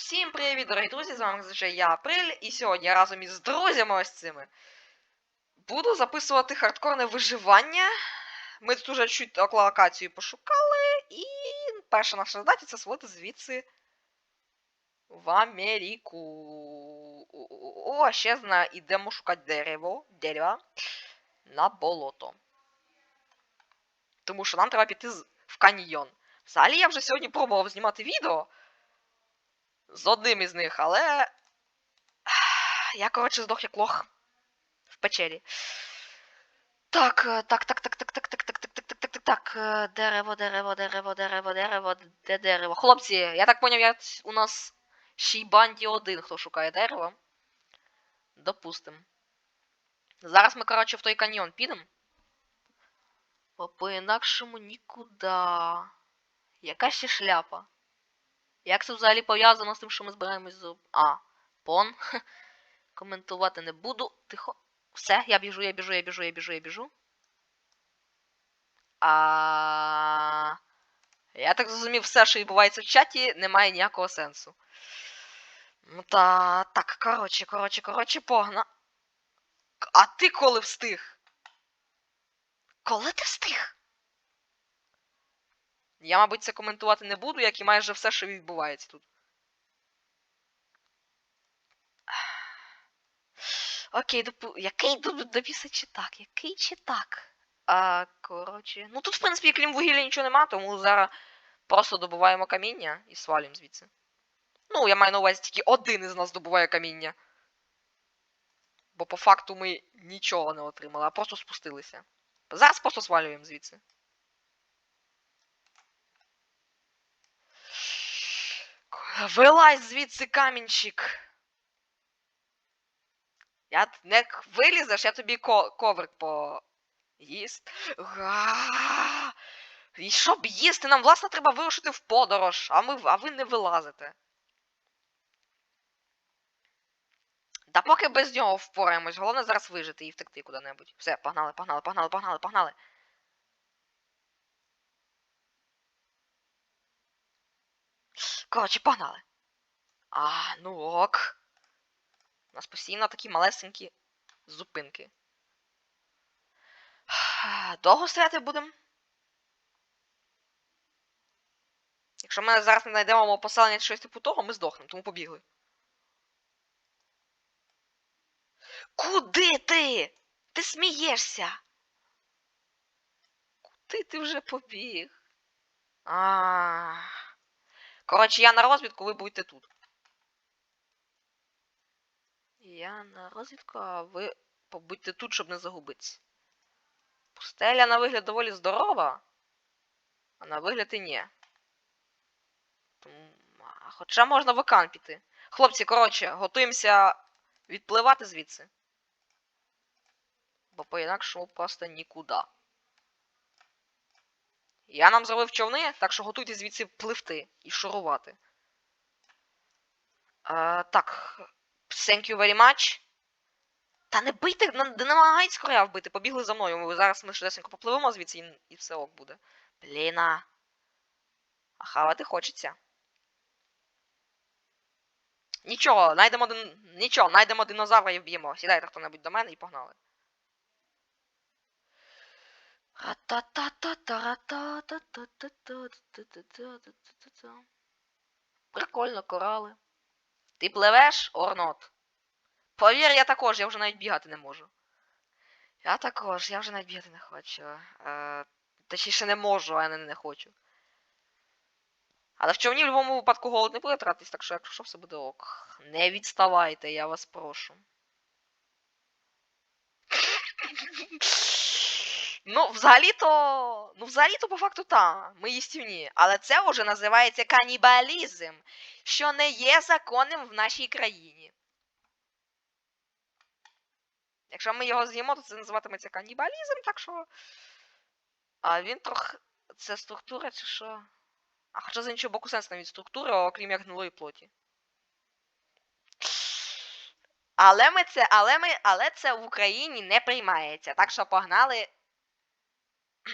Всім привіт, дорогі друзі! З вами зазвичай я Апрель, і сьогодні я разом із друзями ось цими буду записувати хардкорне виживання. Ми тут уже чуть локацію пошукали, і перша наша задача це свалити звідси в Америку. О, ще знаю, ідемо шукати дерево, дерева на болото. Тому що нам треба піти в каньйон. Взагалі я вже сьогодні пробував знімати відео з одним із них, але. Я, коротше, здох як лох в печері. Так, е, так, так, так, так, так, так, так, так, так, так, так, так, так. е, Дерево, дерево, дерево, дерево, дерево, де дерево. Хлопці, я так поняв, у нас ще й банді один, хто шукає дерево. Допустим. Зараз ми, коротше, в той каньйон підемо. По-інакшому нікуди. Яка ще шляпа? Як це взагалі пов'язано з тим, що ми збираємось з. А, пон. Коментувати не буду. Тихо. Все, я біжу, я біжу, я біжу, я біжу, я біжу. А. Я так зрозумів, все, що відбувається в чаті, не має ніякого сенсу. Ну та. Так, коротше, коротше, коротше, погна. А ти коли встиг? Коли ти встиг? Я, мабуть, це коментувати не буду, як і майже все, що відбувається тут. Окей, допу... який тут дописи чи? Який чи так? А, коротше. Ну тут, в принципі, крім вугілля нічого нема, тому зараз просто добуваємо каміння і свалюємо звідси. Ну, я маю на увазі тільки один із нас добуває каміння. Бо по факту ми нічого не отримали, а просто спустилися. Зараз просто свалюємо звідси. Вилазь звідси, камінчик. Я не вилізеш, я тобі ко коврик по їсть. Га! І щоб їсти, нам власне треба вирушити в подорож, а ми а ви не вилазите. Та поки без нього впораємось, головне зараз вижити і втекти куди-небудь. Все, погнали, погнали, погнали, погнали, погнали. Коротше, погнали. А, ну ок. У нас постійно такі малесенькі зупинки. Довго стояти будемо? Якщо ми зараз не знайдемо мого поселення чи щось типу того, ми здохнемо, тому побігли. Куди ти? Ти смієшся? Куди ти вже побіг? А. Коротше, я на розвідку, ви будете тут. Я на розвідку, а ви побудьте тут, щоб не загубитися. Пустеля на вигляд доволі здорова, а на вигляд і ні. Хоча можна в океан піти. Хлопці, коротше, готуємося відпливати звідси. Бо по-інакшому просто нікуди. Я нам зробив човни, так що готуйтесь звідси пливти і шурувати. А, так. Thank you very much. Та не бийте, не, намагайтесь короля вбити, побігли за мною. Зараз ми швидесенько попливемо звідси і, і все ок буде. Бліна. А хавати хочеться. Нічого, найдемо. Нічого, найдемо динозавра і вб'ємо. Сідайте хто-небудь до мене і погнали. Прикольно, корали. Ти пливеш, орнот? Повір, я також, я вже навіть бігати не можу. Я також, я вже навіть бігати не хочу. Точніше не можу, а я не хочу. Але в човні в будь-якому випадку голод не буде тратитись, так що якщо що все буде ок. Не відставайте, я вас прошу. Ну, взагалі-то. Ну, взагалі-то по факту та. Ми їстівні. Але це вже називається канібалізм, що не є законним в нашій країні. Якщо ми його з'їмо, то це називатиметься канібалізм, так що. А він трохи. Це структура чи що? А хоча з іншого боку сенс навіть структура, окрім як гнилої плоті. Але ми це, але ми, але це в Україні не приймається. Так що погнали.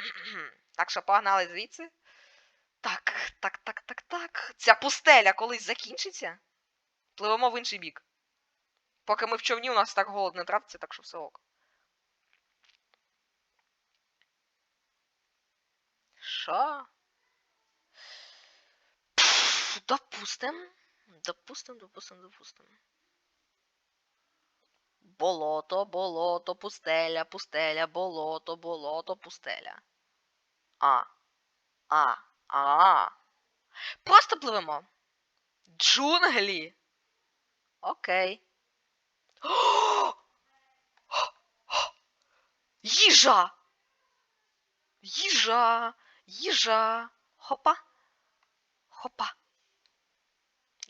так що погнали звідси. Так, так, так, так, так. Ця пустеля колись закінчиться. пливемо в інший бік. Поки ми в човні, у нас так голод не тратиться, так що все ок. Що? Допустим. Допустим, допустим, допустим. Болото, болото, пустеля, пустеля, болото, болото, пустеля. А. А. А. Просто пливемо. Джунглі. Окей. Їжа! Їжа! Їжа! Хопа! Хопа!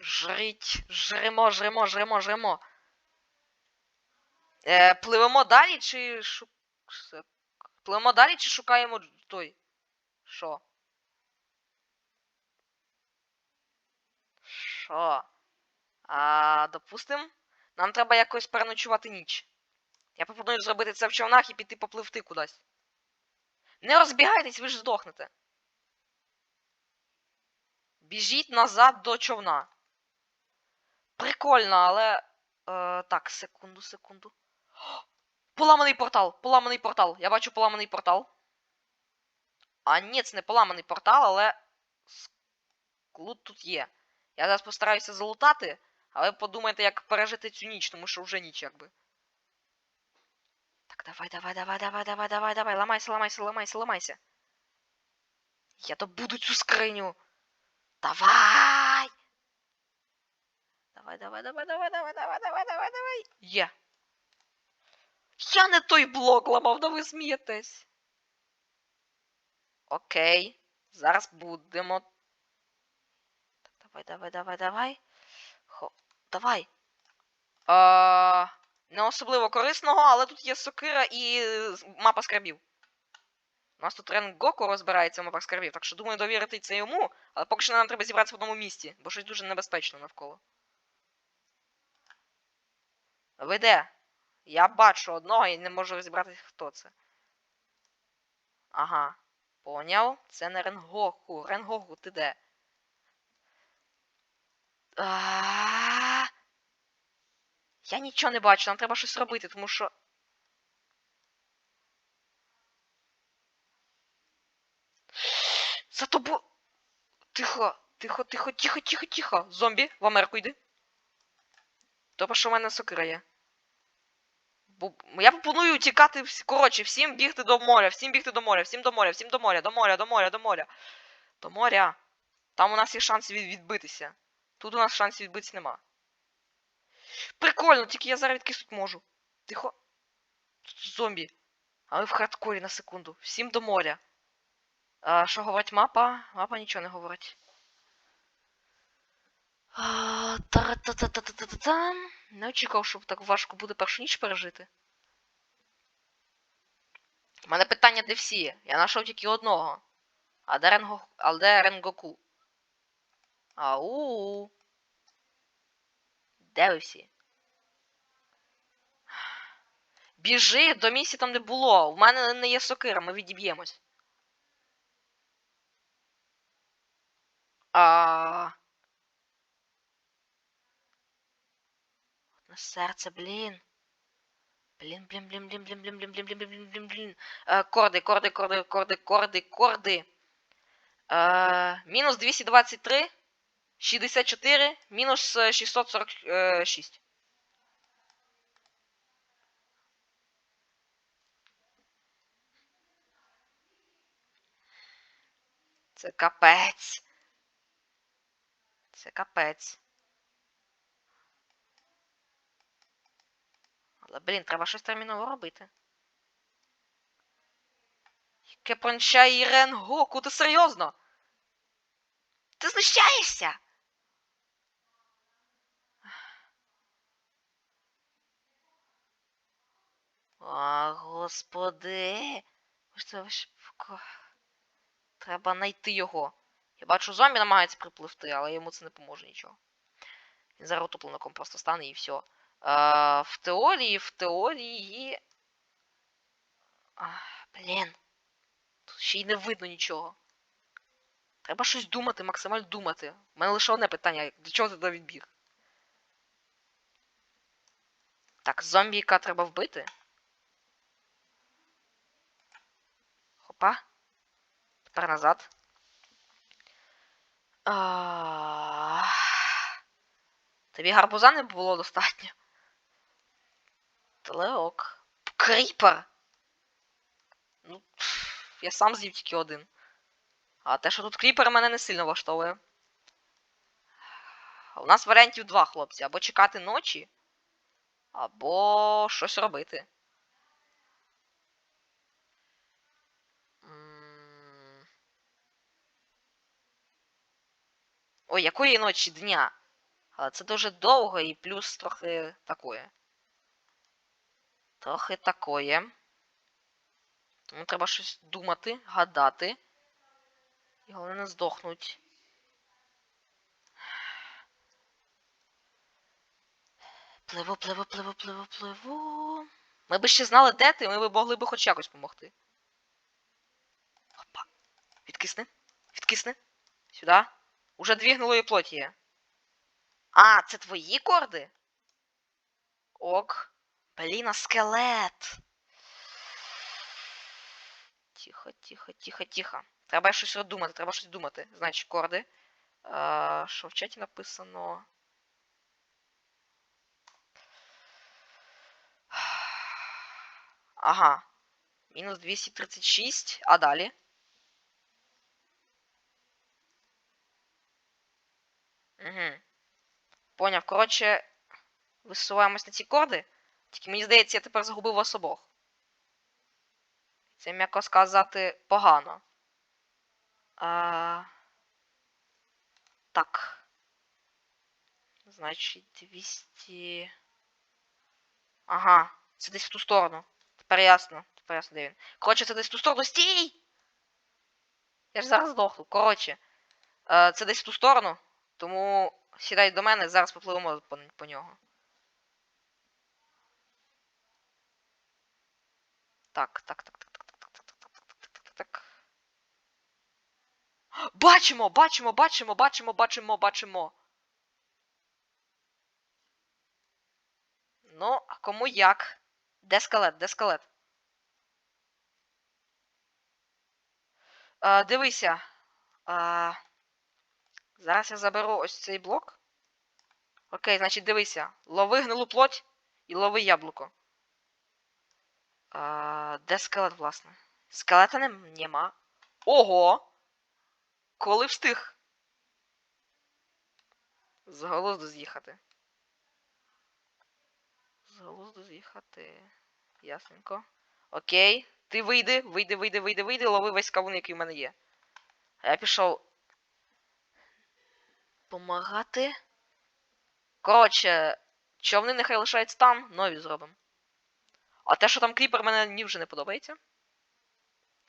Жрить! Жремо, жремо, жремо, жремо. Е, пливемо далі чи шу... Пливемо далі чи шукаємо той? Що? Що? А, допустим, нам треба якось переночувати ніч. Я пропоную зробити це в човнах і піти попливти кудись. Не розбігайтесь, ви ж здохнете. Біжіть назад до човна. Прикольно, але. Е, так, секунду, секунду. Поламаний портал! Поламаний портал! Я бачу поламаний портал. А ні, це не поламаний портал, але. Склут тут є. Я зараз постараюся залутати, але подумайте, як пережити цю ніч, тому що вже ніч якби. Так, давай, давай, давай, давай, давай, давай, давай. Ламайся, ламайся, ламайся, ламайся. Я добуду цю скриню. Давай! Давай, давай, давай, давай, давай, давай, давай, давай, давай. Є. Я не той блок ламав, да ви смієтесь. Окей. Зараз будемо. Давай, давай, давай, давай. Хо. Давай. А, не особливо корисного, але тут є сокира і е, мапа скарбів. У нас тут Ренгоку розбирається в мапах скарбів, так що думаю довірити це йому, але поки що нам треба зібратися в одному місці, бо щось дуже небезпечно навколо. Ви де? Я бачу одного і не можу розібратися, хто це. Ага. Поняв? Це не Ренгоку. Ренгоку, ти де? Я нічого не бачу, нам треба щось робити, тому що. За тобою. Тихо, тихо, тихо, тихо, тихо, тихо. Зомбі, в Америку йди. Тобто, що в мене сокира є. Я пропоную тікати. Коротше, всім бігти до моря, всім бігти до моря, всім до моря, всім до моря, до моря, до моря, до моря. До моря. Там у нас є шанс від- відбитися. Тут у нас шансів відбитися нема. Прикольно, тільки я зараз відкиснуть можу. Тихо. Зомбі. Але в хардкорі на секунду. Всім до моря. А, що говорить мапа? Мапа нічого не говорить. Та-та-та-та-та-та-та. Не очікував, що так важко буде першу ніч пережити. У мене питання де всі. Я знайшов тільки одного. А де Ренго... А де Ренгоку? Ау. Де ви всі? Біжи до місця там, де було. У мене не є сокира, ми відіб'ємось. А. серце, блін. Блін, блін, блін, блін, блін, блін, блін, блін, блін, блін, блін, блін. Е, Корди, корди, корди, корди, корди, корди. Е, Мінус 223, 64, мінус е, 646. Це капець. Це капець. Але, блін, треба щось терміново робити. Яке пончає Ірен Гоку, ти серйозно? Ти знущаєшся? О, господи. Треба знайти його. Я бачу, зомбі намагається припливти, але йому це не поможе нічого. Він зараз утопленником просто стане і все. В теорії, в теорії. Ах, блін. Тут ще й не видно нічого. Треба щось думати, максимально думати. У мене лише одне питання, для чого ти туди відбіг? Так, зомбіка треба вбити. Хопа. Тепер назад. А... Тобі гарбуза не було достатньо. Телеок. Кріпер! Ну, я сам з'їв тільки один. А те, що тут кріпер, мене не сильно влаштовує. У нас варіантів два, хлопці. Або чекати ночі, або щось робити. Ой, якої ночі дня? Але це дуже довго і плюс трохи такое. Трохи такое. Тому треба щось думати, гадати. І головне не здохнуть. Пливу, пливу, пливу, пливу, пливу. Ми б ще знали, де ти, ми б могли б хоч якось допомогти. Опа. Відкисни. Відкисни. Сюди. Уже дві гнилої плоті є. А, це твої корди? Ок. Блін, а скелет. Тихо, тихо, тихо, тихо. Треба щось думати, треба щось думати. Значить, корди. Що в чаті написано? Ага. Мінус 236. А далі? Угу. Поняв. Коротше, висуваємось на ці корди. Тільки мені здається, я тепер загубив вас обох. Це, м'яко сказати, погано. А... Так. Значить, 200. Ага, це десь в ту сторону. Тепер ясно. Тепер ясно, де він. Коротше, це десь в ту сторону. Стій! Я ж зараз здохну. Коротше. Е, це десь в ту сторону. Тому сідай до мене, зараз попливемо по, по нього. Так, так, так, так, так, так, так, так, так, так, так, так, так. Бачимо, бачимо, бачимо, бачимо, бачимо, бачимо. Ну, а кому як? Де скелет, де скелет? Е, дивися. Е, зараз я заберу ось цей блок. Окей, значить, дивися. Лови гнилу плоть і лови яблуко. Де скелет, власне? Скелета не, нема. Ого! Коли встиг? З глузду з'їхати. З глузду з'їхати. Ясненько. Окей. Ти вийди, вийди, вийди, вийди, вийди, лови весь кавун, який в мене є. А я пішов. Помагати. Коротше, човни нехай лишаються там, нові зробимо. А те, що там кріпер, мене ні вже не подобається.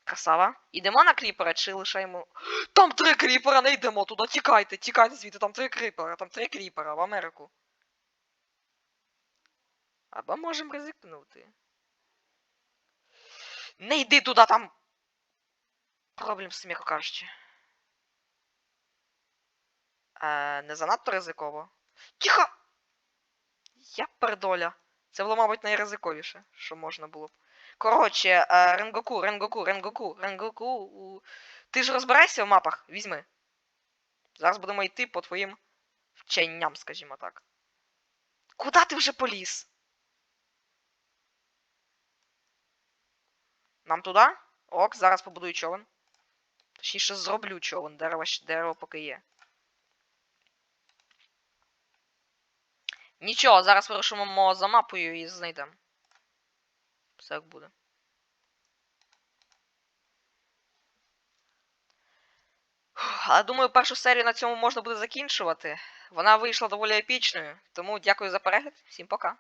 Красава. Ідемо на кріпера чи лишаємо. Там три кріпера, не йдемо туди. Тікайте, тікайте звідти, там три кріпера, там три кріпера в Америку. Або можемо ризикнути. Не йди туди, там. Проблем з як кажучи. Е, не занадто ризиково. Тихо! Я пердоля. Це було, мабуть, найризиковіше, що можна було б. Коротше, е, Ренгоку, Ренгоку, Ренгоку, Ренгоку. Ти ж розбираєшся в мапах? Візьми. Зараз будемо йти по твоїм вченням, скажімо так. Куда ти вже поліз? Нам туди? Ок, зараз побудую човен. Точніше, зроблю човен, дерево, дерево поки є. Нічого, зараз вирушимо за мапою і знайдемо. Все як буде. Але думаю, першу серію на цьому можна буде закінчувати. Вона вийшла доволі епічною. Тому дякую за перегляд. Всім пока.